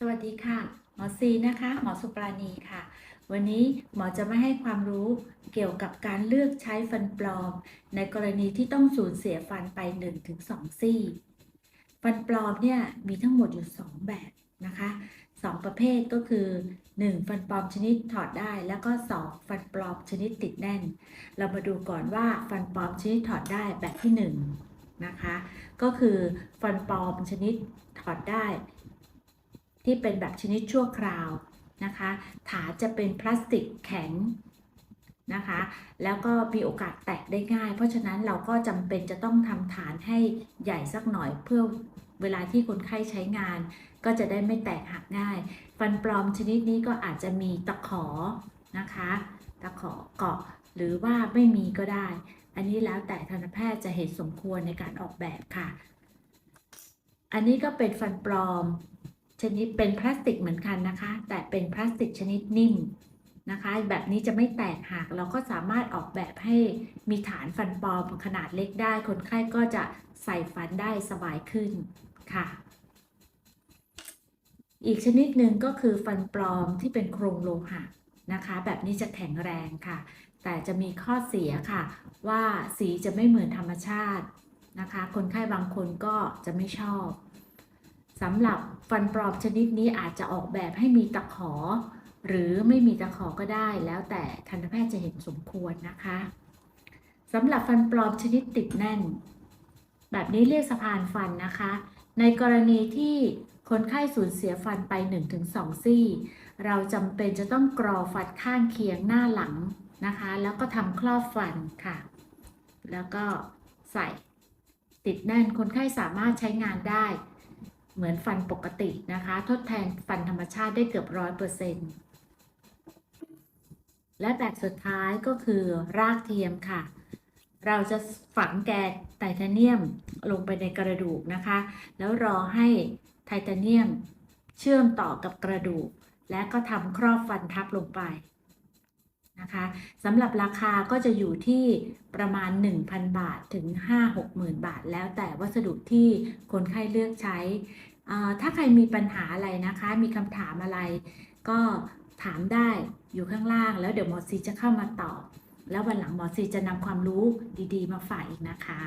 สวัสดีค่ะ หมอซีนะคะ หมอสุปราณีค่ะ วันนี้หมอจะมาให้ความรู้เกี่ยวกับการเลือกใช้ฟันปลอม ในกรณีที่ต้องสูญเสียฟันไป 1-2 ซี่ ฟันปลอมเนี่ยมีทั้งหมดอยู่ 2 แบบนะคะ 2 ประเภทก็คือ 1. ฟันปลอมชนิดถอดได้ แล้วก็ 2. ฟันปลอมชนิดติดแน่น เรามาดูก่อนว่าฟันปลอมชนิดถอดได้แบบที่ 1 นะคะ ก็คือฟันปลอมชนิดถอดได้ ที่เป็นแบบชนิดชั่วคราวนะคะ ฐานจะเป็นพลาสติกแข็งนะคะ แล้วก็มีโอกาสแตกได้ง่าย เพราะฉะนั้นเราก็จำเป็นจะต้องทำฐานให้ใหญ่สักหน่อยเพื่อเวลาที่คนไข้ใช้งาน ก็จะได้ไม่แตกหักง่าย ฟันปลอมชนิดนี้ก็อาจจะมีตะขอนะคะ ตะขอเกาะหรือว่าไม่มีก็ได้ อันนี้แล้วแต่ทันตแพทย์จะเห็นสมควรในการออกแบบค่ะ อันนี้ก็เป็นฟันปลอม ชนิดเป็นพลาสติกเหมือนกันนะคะ แต่เป็นพลาสติกชนิดนิ่มนะคะ แบบนี้จะไม่แตกหักเราก็สามารถออกแบบให้มีฐานฟันปลอมขนาดเล็กได้ คนไข้ก็จะใส่ฟันได้สบายขึ้นค่ะ อีกชนิดหนึ่งก็คือฟันปลอมที่เป็นโครงโลหะนะคะ แบบนี้จะแข็งแรงค่ะ แต่จะมีข้อเสียค่ะ ว่าสีจะไม่เหมือนธรรมชาตินะคะ คนไข้บางคนก็จะไม่ชอบ สำหรับฟันปลอมชนิดนี้อาจจะออกแบบให้มีตะขอ หรือไม่มีตะขอก็ได้แล้วแต่ทันตแพทย์จะเห็นสมควรนะคะสำหรับฟันปลอมชนิดติดแน่น แบบนี้เรียกสะพานฟันนะคะ ในกรณีที่คนไข้สูญเสียฟันไป 1-2 ซี่ เราจำเป็นจะต้องกรอฟันข้างเคียงหน้าหลังนะคะ แล้วก็ทำครอบฟันค่ะ แล้วก็ใส่ติดแน่นคนไข้สามารถใช้งานได้ เหมือนฟันปกตินะคะ ทดแทนฟันธรรมชาติได้เกือบร้อยเปอร์เซ็นต์และแบบสุดท้ายก็คือรากเทียมค่ะ เราจะฝังแกนไทเทเนียมลงไปในกระดูกนะคะ แล้วรอให้ไทเทเนียมเชื่อมต่อกับกระดูก และก็ทำครอบฟันทับลงไป นะคะสำหรับราคาก็จะอยู่ที่ประมาณ 1,000 บาทถึง 5-60,000 บาท แล้วแต่วัสดุที่คนไข้เลือกใช้ ถ้าใครมีปัญหาอะไรนะคะ มีคำถามอะไร ก็ถามได้อยู่ข้างล่าง แล้วเดี๋ยวหมอซีจะเข้ามาตอบ แล้ววันหลังหมอซีจะนำความรู้ดีๆ มาฝากอีกนะคะ